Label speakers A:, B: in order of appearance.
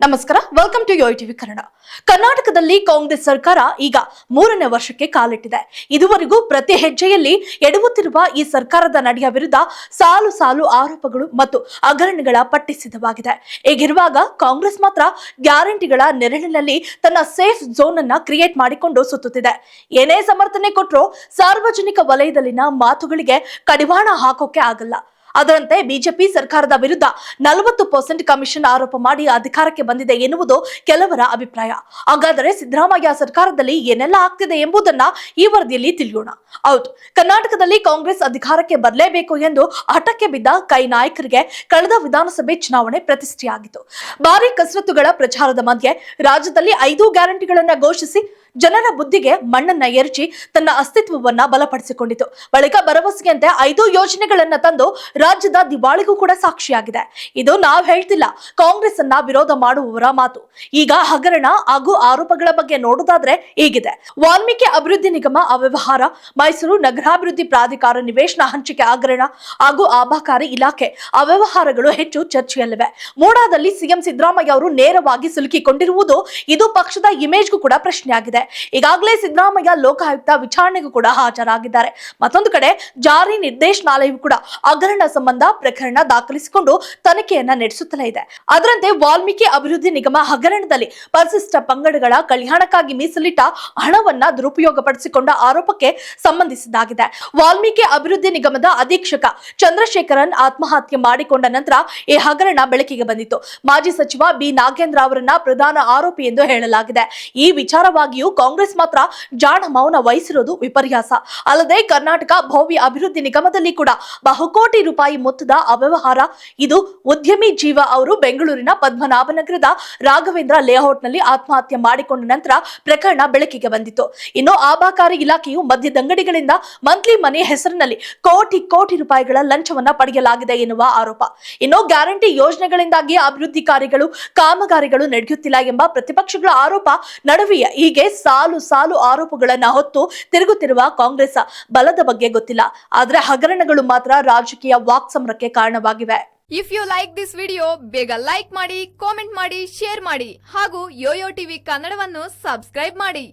A: ನಮಸ್ಕಾರ welcome to TV Kannada. ಕರ್ನಾಟಕದಲ್ಲಿ ಕಾಂಗ್ರೆಸ್ ಸರ್ಕಾರ ಈಗ ಮೂರನೇ ವರ್ಷಕ್ಕೆ ಕಾಲಿಟ್ಟಿದೆ. ಇದುವರೆಗೂ ಪ್ರತಿ ಹೆಜ್ಜೆಯಲ್ಲಿ ಎಡವುತ್ತಿರುವ ಈ ಸರ್ಕಾರದ ನಡೆಯ ವಿರುದ್ಧ ಸಾಲು ಸಾಲು ಆರೋಪಗಳು ಮತ್ತು ಹಗರಣಗಳ ಪಟ್ಟಿ ಸಿದ್ಧವಾಗಿದೆ. ಹೀಗಿರುವಾಗ ಕಾಂಗ್ರೆಸ್ ಮಾತ್ರ ಗ್ಯಾರಂಟಿಗಳ ನೆರಳಿನಲ್ಲಿ ತನ್ನ ಸೇಫ್ ಝೋನ್ ಅನ್ನ ಕ್ರಿಯೇಟ್ ಮಾಡಿಕೊಂಡು ಸುತ್ತುತ್ತಿದೆ. ಏನೇ ಸಮರ್ಥನೆ ಕೊಟ್ಟರೂ ಸಾರ್ವಜನಿಕ ವಲಯದಲ್ಲಿನ ಮಾತುಗಳಿಗೆ ಕಡಿವಾಣ ಹಾಕೋಕೆ ಆಗಲ್ಲ. ಅದರಂತೆ ಬಿಜೆಪಿ ಸರ್ಕಾರದ ವಿರುದ್ಧ ನಲವತ್ತು ಪರ್ಸೆಂಟ್ ಕಮಿಷನ್ ಆರೋಪ ಮಾಡಿ ಅಧಿಕಾರಕ್ಕೆ ಬಂದಿದೆ ಎನ್ನುವುದು ಕೆಲವರ ಅಭಿಪ್ರಾಯ. ಹಾಗಾದರೆ ಸಿದ್ದರಾಮಯ್ಯ ಸರ್ಕಾರದಲ್ಲಿ ಏನೆಲ್ಲ ಆಗ್ತಿದೆ ಎಂಬುದನ್ನ ಈ ವರದಿಯಲ್ಲಿ ತಿಳಿಯೋಣ. ಹೌದು ಕರ್ನಾಟಕದಲ್ಲಿ ಕಾಂಗ್ರೆಸ್ ಅಧಿಕಾರಕ್ಕೆ ಬರಲೇಬೇಕು ಎಂದು ಹಠಕ್ಕೆ ಬಿದ್ದ ಕೈ ನಾಯಕರಿಗೆ ಕಳೆದ ವಿಧಾನಸಭೆ ಚುನಾವಣೆ ಪ್ರತಿಷ್ಠೆಯಾಗಿತ್ತು. ಭಾರಿ ಕಸರತ್ತುಗಳ ಪ್ರಚಾರದ ಮಧ್ಯೆ ರಾಜ್ಯದಲ್ಲಿ ಐದು ಗ್ಯಾರಂಟಿಗಳನ್ನ ಘೋಷಿಸಿ ಜನರ ಬುದ್ಧಿಗೆ ಮಣ್ಣನ್ನ ಎರಚಿ ತನ್ನ ಅಸ್ತಿತ್ವವನ್ನ ಬಲಪಡಿಸಿಕೊಂಡಿತು. ಬಳಿಕ ಭರವಸೆಯಂತೆ ಐದು ಯೋಜನೆಗಳನ್ನ ತಂದು ರಾಜ್ಯದ ದಿವಾಳಿಗೂ ಕೂಡ ಸಾಕ್ಷಿಯಾಗಿದೆ. ಇದು ನಾವು ಹೇಳ್ತಿಲ್ಲ ಕಾಂಗ್ರೆಸ್ ಅನ್ನ ವಿರೋಧ ಮಾಡುವವರ ಮಾತು. ಈಗ ಹಗರಣ ಹಾಗೂ ಆರೋಪಗಳ ಬಗ್ಗೆ ನೋಡೋದಾದ್ರೆ ಹೀಗಿದೆ. ವಾಲ್ಮೀಕಿ ಅಭಿವೃದ್ಧಿ ನಿಗಮ ಅವ್ಯವಹಾರ, ಮೈಸೂರು ನಗರಾಭಿವೃದ್ಧಿ ಪ್ರಾಧಿಕಾರ ನಿವೇಶನ ಹಂಚಿಕೆ ಹಗರಣ ಹಾಗೂ ಆಬಕಾರಿ ಇಲಾಖೆ ಅವ್ಯವಹಾರಗಳು ಹೆಚ್ಚು ಚರ್ಚೆಯಲ್ಲಿವೆ. ಮೂಡಾದಲ್ಲಿ ಸಿಎಂ ಸಿದ್ದರಾಮಯ್ಯ ಅವರು ನೇರವಾಗಿ ಸಿಲುಕಿಕೊಂಡಿರುವುದು ಇದು ಪಕ್ಷದ ಇಮೇಜ್ಗೂ ಕೂಡ ಪ್ರಶ್ನೆಯಾಗಿದೆ. ಈಗಾಗಲೇ ಸಿದ್ದರಾಮಯ್ಯ ಲೋಕಾಯುಕ್ತ ವಿಚಾರಣೆಗೂ ಕೂಡ ಹಾಜರಾಗಿದ್ದಾರೆ. ಮತ್ತೊಂದು ಕಡೆ ಜಾರಿ ನಿರ್ದೇಶನಾಲಯವು ಕೂಡ ಹಗರಣ ಸಂಬಂಧ ಪ್ರಕರಣ ದಾಖಲಿಸಿಕೊಂಡು ತನಿಖೆಯನ್ನ ನಡೆಸುತ್ತಲೇ ಇದೆ. ಅದರಂತೆ ವಾಲ್ಮೀಕಿ ಅಭಿವೃದ್ಧಿ ನಿಗಮ ಹಗರಣದಲ್ಲಿ ಪರಿಶಿಷ್ಟ ಪಂಗಡಗಳ ಕಲ್ಯಾಣಕ್ಕಾಗಿ ಮೀಸಲಿಟ್ಟ ಹಣವನ್ನ ದುರುಪಯೋಗಪಡಿಸಿಕೊಂಡ ಆರೋಪಕ್ಕೆ ಸಂಬಂಧಿಸಿದ್ದಾಗಿದೆ. ವಾಲ್ಮೀಕಿ ಅಭಿವೃದ್ಧಿ ನಿಗಮದ ಅಧೀಕ್ಷಕ ಚಂದ್ರಶೇಖರನ್ ಆತ್ಮಹತ್ಯೆ ಮಾಡಿಕೊಂಡ ನಂತರ ಈ ಹಗರಣ ಬೆಳಕಿಗೆ ಬಂದಿತ್ತು. ಮಾಜಿ ಸಚಿವ ಬಿ ನಾಗೇಂದ್ರ ಅವರನ್ನ ಪ್ರಧಾನ ಆರೋಪಿ ಎಂದು ಹೇಳಲಾಗಿದೆ. ಈ ವಿಚಾರವಾಗಿಯೂ ಕಾಂಗ್ರೆಸ್ ಮಾತ್ರ ಜಾಣ ಮೌನ ವಹಿಸಿರುವುದು ವಿಪರ್ಯಾಸ. ಅಲ್ಲದೆ ಕರ್ನಾಟಕ ಭವ್ಯ ಅಭಿವೃದ್ಧಿ ನಿಗಮದಲ್ಲಿ ಕೂಡ ಬಹುಕೋಟಿ ರೂಪಾಯಿ ಮೊತ್ತದ ಅವ್ಯವಹಾರ. ಇದು ಉದ್ಯಮಿ ಜೀವ ಅವರು ಬೆಂಗಳೂರಿನ ಪದ್ಮನಾಭನಗರದ ರಾಘವೇಂದ್ರ ಲೇಔಟ್ನಲ್ಲಿ ಆತ್ಮಹತ್ಯೆ ಮಾಡಿಕೊಂಡ ನಂತರ ಪ್ರಕರಣ ಬೆಳಕಿಗೆ ಬಂದಿತ್ತು. ಇನ್ನು ಆಬಕಾರಿ ಇಲಾಖೆಯು ಮದ್ಯದಂಗಡಿಗಳಿಂದ ಮಂತ್ಲಿ ಮನೆ ಹೆಸರಿನಲ್ಲಿ ಕೋಟಿ ಕೋಟಿ ರೂಪಾಯಿಗಳ ಲಂಚವನ್ನ ಪಡೆಯಲಾಗಿದೆ ಎನ್ನುವ ಆರೋಪ. ಇನ್ನು ಗ್ಯಾರಂಟಿ ಯೋಜನೆಗಳಿಂದಾಗಿ ಅಭಿವೃದ್ಧಿ ಕಾರ್ಯಗಳು ಕಾಮಗಾರಿಗಳು ನಡೆಯುತ್ತಿಲ್ಲ ಎಂಬ ಪ್ರತಿಪಕ್ಷಗಳ ಆರೋಪ ನಡುವೆಯೇ. ಹೀಗೆ ಸಾಲು ಸಾಲು ಆರೋಪಗಳನ್ನ ಹೊತ್ತು ತಿರುಗುತ್ತಿರುವ ಕಾಂಗ್ರೆಸ್ ಬಲದ ಬಗ್ಗೆ ಗೊತ್ತಿಲ್ಲ. ಆದ್ರೆ ಹಗರಣಗಳು ಮಾತ್ರ ರಾಜಕೀಯ ವಾಕ್ಸಮರಕ್ಕೆ ಕಾರಣವಾಗಿವೆ.
B: If you like this video ಬೇಗ ಲೈಕ್ ಮಾಡಿ ಕಾಮೆಂಟ್ ಮಾಡಿ ಶೇರ್ ಮಾಡಿ ಹಾಗೂ ಯೋಯೋ ಟಿವಿ ಕನ್ನಡವನ್ನು ಸಬ್ಸ್ಕ್ರೈಬ್ ಮಾಡಿ.